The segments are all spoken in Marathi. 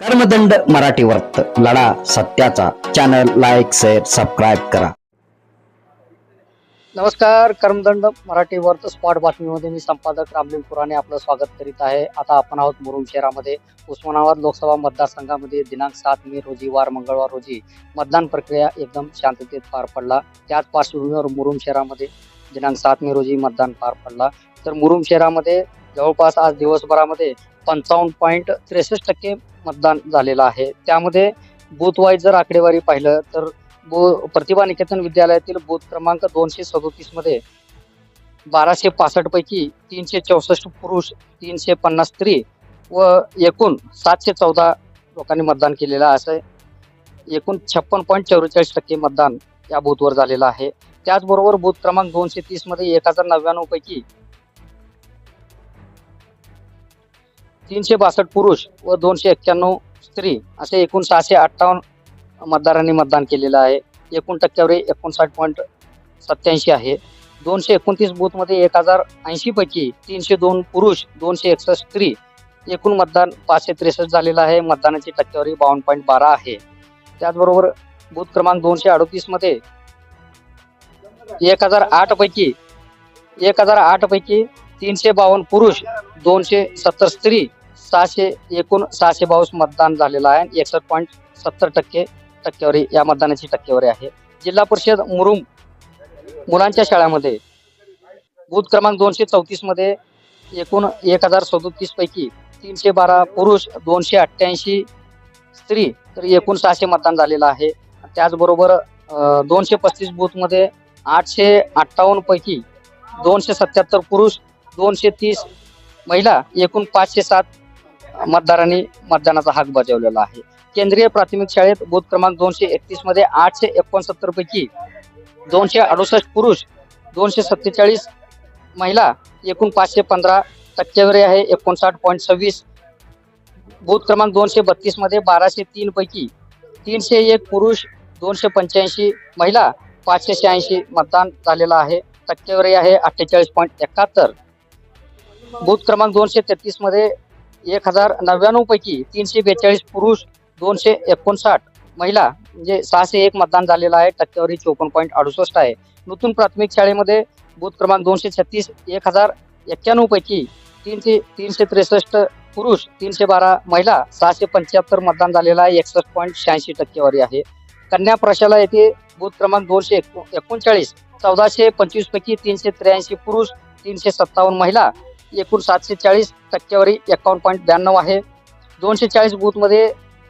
कर्मदंड मराठी वर्त लढा सत्याचा. चॅनल लाईक शेअर सबस्क्राईब करा. नमस्कार. कर्मदंड मराठी वर्त स्पॉट बातमीमध्ये मी संपादक रामलिंग पुराणे आपलं स्वागत करीत आहे. आता आपण आहोत मुरुम शहरामध्ये. उस्मानाबाद लोकसभा मतदारसंघामध्ये दिनांक सात मे रोजी वार मंगळवार रोजी मतदान प्रक्रिया एकदम शांततेत पार पडला. त्याच पार्श्वभूमीवर मुरुम शहरामध्ये दिनांक सात मे रोजी मतदान पार पडला. तर मुरुम शहरामध्ये जवळपास आज दिवसभरामध्ये पंचावन्न पॉईंट त्रेसष्ट टक्के मतदान झालेलं आहे. त्यामध्ये बूथ वाईज जर आकडेवारी पाहिलं तर बो प्रतिभा निकेतन विद्यालयातील बूथ क्रमांक दोनशे सदोतीसमध्ये बाराशे पासष्ट पैकी तीनशे चौसष्ट पुरुष तीनशे पन्नास स्त्री व एकूण सातशे चौदा लोकांनी मतदान केलेलं आहे. असं एकूण छप्पन पॉईंट चौवेचाळीस टक्के मतदान या बूथवर झालेलं आहे. त्याचबरोबर बूथ क्रमांक दोनशे तीसमध्ये एक हजार नव्याण्णव पैकी तीनशे बासष्ट पुरुष व दोनशे एक्क्याण्णव स्त्री असे एकूण सहाशे अठ्ठावन्न मतदारांनी मतदान केलेलं आहे. एकूण टक्क्यावरी एकोणसाठ पॉईंट सत्याऐंशी आहे. दोनशे एकोणतीस बूथमध्ये एक हजार ऐंशी पैकी तीनशे दोन पुरुष दोनशे एकसष्ट स्त्री एकूण मतदान पाचशे त्रेसष्ट झालेलं आहे. मतदानाची टक्केवारी बावन्न पॉईंट बारा आहे. त्याचबरोबर बूथ क्रमांक दोनशे अडोतीसमध्ये एक हजार आठ पैकी एक हजार आठ पैकी तीनशे बावन्न पुरुष दोनशे सत्तर स्त्री सहाशे एकूण सहाशे बावीस मतदान झालेलं आहे. एकसष्ट पॉईंट सत्तर टक्के टक्केवारी या मतदानाची टक्केवारी आहे. जिल्हा परिषद मुरुम मुलांच्या शाळेमध्ये बूथ क्रमांक दोनशे चौतीसमध्ये एकूण एक हजार सदोतीस पैकी तीनशे बारा पुरुष दोनशे अठ्ठ्याऐंशी स्त्री तर एकूण सहाशे मतदान झालेलं आहे. त्याचबरोबर दोनशे पस्तीस बूथमध्ये आठशे अठ्ठावन्न पैकी दोनशे सत्याहत्तर पुरुष दोनशे तीस महिला एकूण पाचशे सात मतदारांनी मतदानाचा हक बजावलेला आहे. केंद्रीय प्राथमिक शाळेत बूथ क्रमांक दोनशे एकतीसमध्ये आठशे एकोणसत्तर पैकी दोनशे अडुसष्ट पुरुष दोनशे सत्तेचाळीस महिला एकूण पाचशे पंधरा टक्केवारी आहे. एकोणसाठ पॉईंट सव्वीस बूथ क्रमांक दोनशे बत्तीसमध्ये बाराशे तीन पैकी तीनशे एक पुरुष दोनशे पंच्याऐंशी महिला पाचशे शहाऐंशी मतदान झालेलं आहे. टक्केवारी आहे अठ्ठेचाळीस पॉईंट एकाहत्तर. बूथ क्रमांक दोनशे तेहतीसमध्ये एक हजार नव्याण्णव पैकी तीनशे बेचाळीस पुरुष दोनशे एकोणसाठ महिला म्हणजे सहाशे एक मतदान झालेलं आहे. टक्केवारी चोपन्न पॉईंट अडुसष्ट आहे. नूतन प्राथमिक शाळेमध्ये बूथ क्रमांक दोनशे छत्तीस एक हजार एक्क्याण्णव पैकी तीनशे तीनशे त्रेसष्ट पुरुष तीनशे बारा महिला सहाशे पंच्याहत्तर मतदान झालेलं आहे. एकसष्ट पॉईंट शहाऐंशी टक्केवारी आहे. कन्या प्रशाला येथे बूथ क्रमांक दोनशे एकोणचाळीस चौदाशे पंचवीस पैकी तीनशे त्र्याऐंशी पुरुष तीनशे सत्तावन्न महिला एकूण सातशे चाळीस टक्केवारी एकावन्न पॉईंट ब्याण्णव आहे. दोनशे चाळीस बूथमध्ये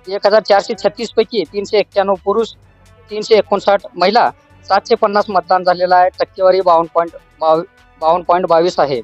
एक हजार चारशे छत्तीस पैकी तीनशे एक्क्याण्णव पुरुष तीनशे एकोणसाठ महिला सातशे पन्नास मतदान झालेलं आहे. टक्केवारी बावन्न पॉईंट बाव बावन्न पॉईंट बावीस आहे.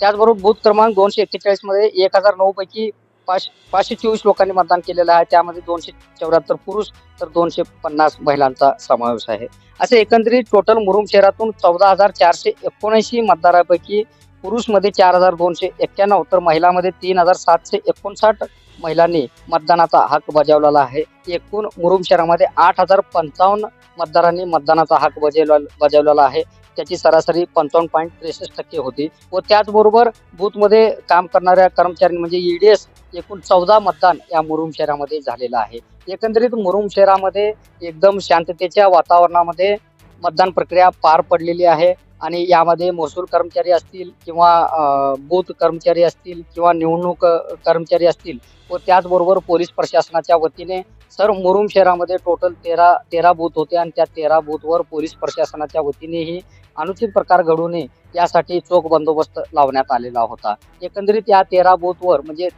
त्याचबरोबर बूथ क्रमांक दोनशे एक्केचाळीसमध्ये एक हजार नऊ पैकी पाच पाचशे चोवीस लोकांनी मतदान केलेलं आहे. त्यामध्ये दोनशे चौऱ्याहत्तर पुरुष तर दोनशे पन्नास महिलांचा समावेश आहे. असे एकंदरीत टोटल मुरुम शहरातून चौदा हजार चारशे एकोणऐंशी मतदारापैकी पुरुषमध्ये चार हजार दोनशे एक्क्याण्णव तर महिलामध्ये तीन हजार सातशे एकोणसाठ महिलांनी मतदानाचा हक बजावलेला आहे. एकूण मुरुम शहरामध्ये आठ हजार पंचावन्न मतदारांनी मतदानाचा हक बजावला बजावलेला आहे. त्याची सरासरी पंचावन्न पॉईंट त्रेसष्ट टक्के होती. व त्याचबरोबर बूथमध्ये काम करणाऱ्या कर्मचारी म्हणजे ईडीएस एकूण चौदा मतदान या मुरुम शहरामध्ये झालेलं आहे. एकंदरीत मुरुम शहरामध्ये एकदम शांततेच्या वातावरणामध्ये मतदान प्रक्रिया पार पडलेली आहे. आणि यामध्ये महसूल कर्मचारी असतील किंवा बूथ कर्मचारी असतील किंवा निवडणूक कर्मचारी असतील व त्याचबरोबर पोलीस प्रशासनाच्या वतीने सर मुरुम शहरामध्ये टोटल तेरा तेरा बूथ होते आणि त्या तेरा बूथवर पोलीस प्रशासनाच्या वतीनेही अनुचित प्रकार घडू नये यासाठी चोख बंदोबस्त लावण्यात आलेला होता. एकंदरीत या तेरा बूथवर म्हणजे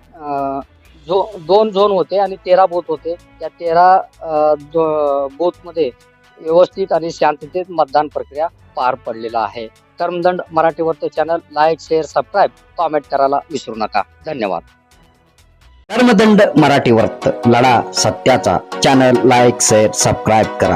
झो दोन झोन होते आणि तेरा बूथ होते. त्या तेरा जो- बूथमध्ये व्यवस्थित आणि शांततेत मतदान प्रक्रिया पार पडलेला आहे. Karmadand मराठीवरचं channel like share subscribe comment करायला विसरू नका. धन्यवाद. कर्मदंड मराठी वर्त लढा सत्याचा. चॅनल लाईक शेअर सबस्क्राईब करा.